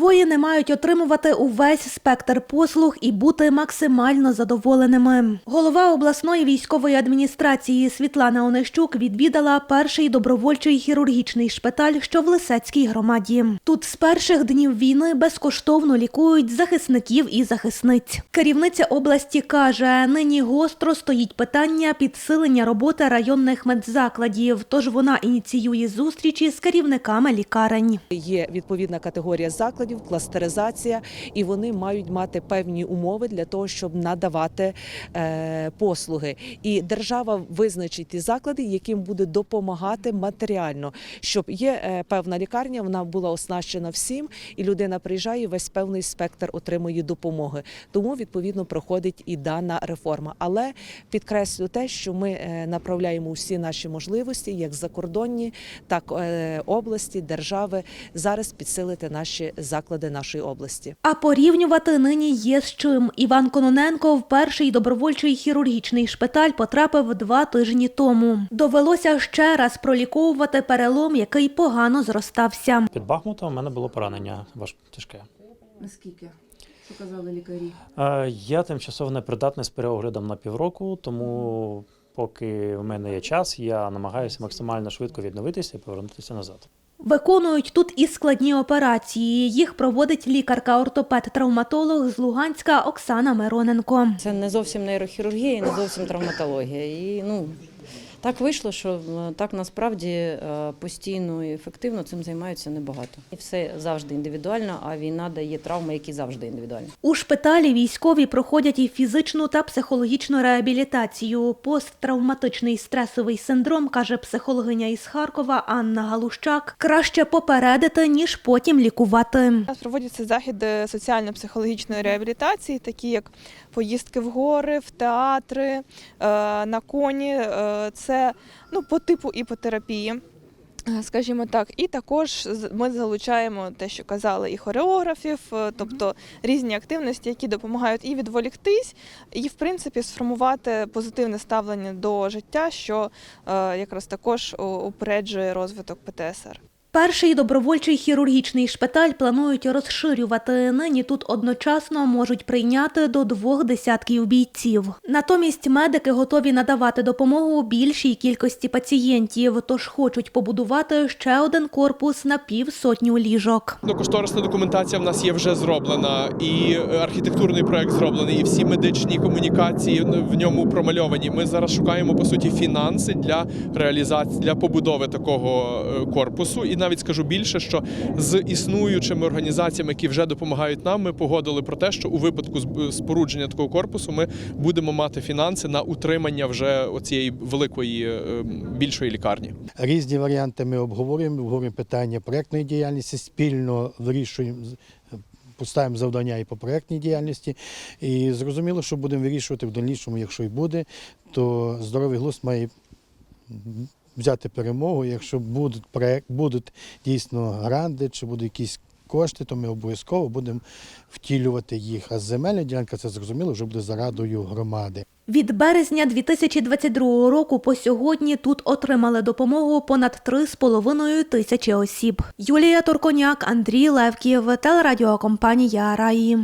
Воїни мають отримувати увесь спектр послуг і бути максимально задоволеними. Голова обласної військової адміністрації Світлана Онищук відвідала перший добровольчий хірургічний шпиталь, що в Лисецькій громаді. Тут з перших днів війни безкоштовно лікують захисників і захисниць. Керівниця області каже, нині гостро стоїть питання підсилення роботи районних медзакладів, тож вона ініціює зустрічі з керівниками лікарень. Є відповідна категорія закладів, кластеризація, і вони мають мати певні умови для того, щоб надавати е, послуги. І держава визначить ті заклади, яким буде допомагати матеріально, щоб є е, певна лікарня, вона була оснащена всім, і людина приїжджає, весь певний спектр отримує допомоги. Тому відповідно проходить і дана реформа. Але підкреслю те, що ми е, направляємо всі наші можливості, як закордонні, так області, держави, зараз підсилити наші заклади нашої області. А порівнювати нині є з чим. Іван Кононенко в перший добровольчий хірургічний шпиталь потрапив два тижні тому. Довелося ще раз проліковувати перелом, який погано зростався. Під Бахмутом у мене було поранення важ тяжке. Наскільки? Що казали лікарі? Е, Я тимчасово непридатний з переоглядом на півроку, тому поки в мене є час, я намагаюся максимально швидко відновитися і повернутися назад. Виконують тут і складні операції. Їх проводить лікарка-ортопед-травматолог з Луганська Оксана Мироненко. Це не зовсім нейрохірургія не зовсім травматологія. І ну так вийшло, що е, так насправді е, постійно і ефективно цим займаються небагато. І все завжди індивідуально, а війна дає травми, які завжди індивідуальні. У шпиталі військові проходять і фізичну та психологічну реабілітацію. Посттравматичний стресовий синдром, каже психологиня із Харкова Анна Галущак, краще попередити, ніж потім лікувати. Нас проводяться заходи соціально-психологічної реабілітації, такі як поїздки в гори, в театри, е, на коні. Е, Це ну, по типу іпотерапії. е, Скажімо так, і також ми залучаємо те, що казали, і хореографів, е, тобто різні активності, які допомагають і відволіктись, і в принципі сформувати позитивне ставлення до життя, що е, якраз також упереджує розвиток ПТСР. Перший добровольчий хірургічний шпиталь планують розширювати. Нині тут одночасно можуть прийняти до двох десятків бійців. Натомість медики готові надавати допомогу більшій кількості пацієнтів, тож хочуть побудувати ще один корпус на півсотню ліжок. Ну, кошторисна документація в нас є вже зроблена, і е, архітектурний проект зроблений, і всі медичні комунікації в ньому промальовані. Ми зараз шукаємо по суті фінанси для реалізації для побудови такого е, корпусу. І навіть скажу більше, що з існуючими організаціями, які вже допомагають нам, ми погодили про те, що у випадку зб- спорудження такого корпусу ми будемо мати фінанси на утримання вже оцієї великої е, більшої лікарні. Різні варіанти ми обговорюємо, обговорюємо питання проєктної діяльності, спільно вирішуємо. Поставимо завдання і по проєктній діяльності. І зрозуміло, що будемо вирішувати в дальнішому, якщо й буде, то здоровий глузд має взяти перемогу. Якщо будуть проєкт, будуть дійсно гранди, чи будуть якісь кошти, то ми обов'язково будемо втілювати їх. А земельна ділянка, це зрозуміло, вже буде зарадою громади. Від березня 2022 року по сьогодні тут отримали допомогу понад 3,5 тисячі осіб. Юлія Турконяк, Андрій Левків, телерадіокомпанія Раї.